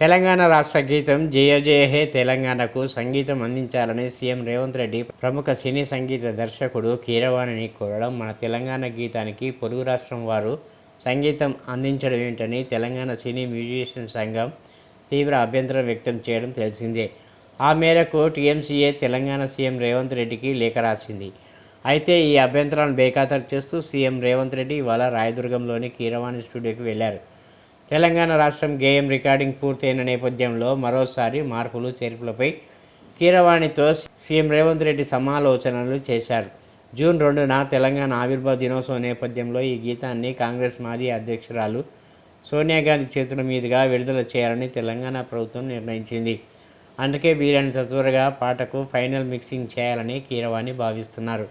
తెలంగాణ రాష్ట్ర గీతం జయ జయ హే తెలంగాణకు సంగీతం అందించాలని సీఎం రేవంత్ రెడ్డి ప్రముఖ సినీ సంగీత దర్శకుడు కీరవాణిని కోరడం మన తెలంగాణ గీతానికి పొరుగు రాష్ట్రం వారు సంగీతం అందించడం ఏంటని తెలంగాణ సినీ మ్యూజిషియన్ సంఘం తీవ్ర అభ్యంతరం వ్యక్తం చేయడం తెలిసిందే. ఆ మేరకు టీఎంసీఏ తెలంగాణ సీఎం రేవంత్ రెడ్డికి లేఖ రాసింది. అయితే ఈ అభ్యంతరాలను బేఖాతరు చేస్తూ సీఎం రేవంత్ రెడ్డి ఇవాళ రాయదుర్గంలోని కీరవాణి స్టూడియోకి వెళ్ళారు. తెలంగాణ రాష్ట్రం గేయం రికార్డింగ్ పూర్తయిన నేపథ్యంలో మరోసారి మార్పులు చేర్పులపై కీరవాణితో సీఎం రేవంత్ రెడ్డి సమాలోచనలు చేశారు. జూన్ రెండున తెలంగాణ ఆవిర్భావ దినోత్సవం నేపథ్యంలో ఈ గీతాన్ని కాంగ్రెస్ మాజీ అధ్యక్షురాలు సోనియా గాంధీ చేతుల మీదుగా విడుదల చేయాలని తెలంగాణ ప్రభుత్వం నిర్ణయించింది. అందుకే వీలైనంత త్వరగా పాటకు ఫైనల్ మిక్సింగ్ చేయాలని కీరవాణి భావిస్తున్నారు.